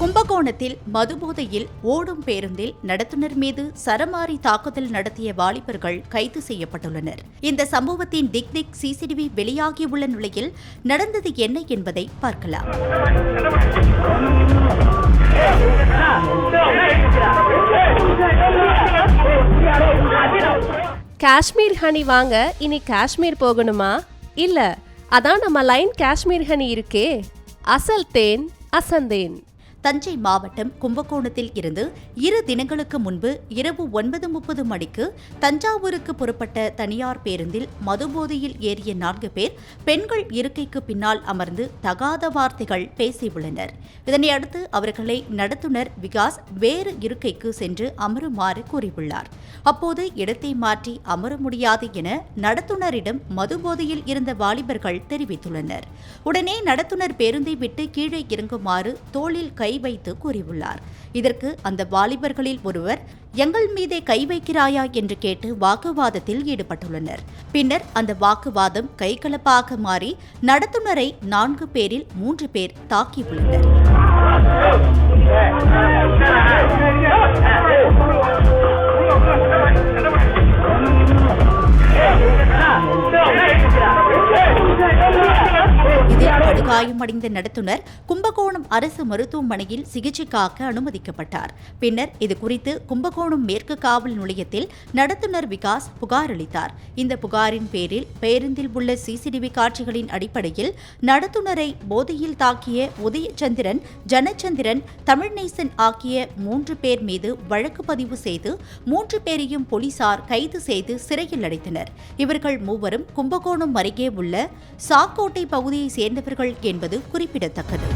கும்பகோணத்தில் மதுபோதையில் ஓடும் பேருந்தில் நடத்துனர் மீது சரமாரி தாக்குதல் நடத்திய வாலிபர்கள் கைது செய்யப்பட்டுள்ளனர். இந்த சம்பவத்தின் திக் திக் சிசிடிவி வெளியாகியுள்ள நிலையில் நடந்தது என்ன என்பதை பார்க்கலாம். காஷ்மீர் ஹனி வாங்க இனி காஷ்மீர் போகணுமா? இல்ல அதான் நம்ம லைன் காஷ்மீர் ஹனி இருக்கே. அசல் தேன் அசந்தேன். தஞ்சை மாவட்டம் கும்பகோணத்தில் இருந்து இரு தினங்களுக்கு முன்பு இரவு ஒன்பது முப்பது மணிக்கு தஞ்சாவூருக்கு புறப்பட்ட தனியார் பேருந்தில் மதுபோதையில் ஏறிய நான்கு பேர் பெண்கள் இருக்கைக்கு பின்னால் அமர்ந்து தகாத வார்த்தைகள் பேசியுள்ளனர். இதனையடுத்து அவர்களை நடத்துனர் விகாஸ் வேறு இருக்கைக்கு சென்று அமருமாறு கூறியுள்ளார். அப்போது இடத்தை மாற்றி அமர முடியாது என நடத்துனரிடம் மதுபோதையில் இருந்த வாலிபர்கள் தெரிவித்துள்ளனர். உடனே நடத்துனர் பேருந்தை விட்டு கீழே இறங்குமாறு தோளில் கை வைத்து கூறியுள்ளார் இதற்கு அந்த வாலிபர்களில் ஒருவர் எங்கள் மீதே கை வைக்கிறாயா என்று கேட்டு வாக்குவாதத்தில் ஈடுபட்டுள்ளனர் பின்னர் அந்த வாக்குவாதம் கைகலப்பாக மாறி நடத்துனரை நான்கு பேரில் மூன்று பேர் தாக்கியுள்ளனர் படுகாயமடைந்த நடத்துனர் கும்பகோணம் அரசு மருத்துவமனையில் சிகிச்சைக்காக அனுமதிக்கப்பட்டார். பின்னர் இது குறித்து கும்பகோணம் மேற்கு காவல் நிலையத்தில் நடத்துனர் விகாஸ் புகார் அளித்தார். இந்த புகாரின் பேரில் பேருந்தில் உள்ள சிசிடிவி காட்சிகளின் அடிப்படையில் நடத்துனரை போதையில் தாக்கிய உதயச்சந்திரன் ஜனச்சந்திரன் தமிழ்நேசன் ஆகிய மூன்று பேர் மீது வழக்கு பதிவு செய்து மூன்று பேரையும் போலீசார் கைது செய்து சிறையில் அடைத்தனர். இவர்கள் மூவரும் கும்பகோணம் அருகே உள்ள சாக்கோட்டை பகுதியை சேர்ந்தவர்கள் கொண்டுள்ளார்கள் என்பது குறிப்பிடத்தக்கது.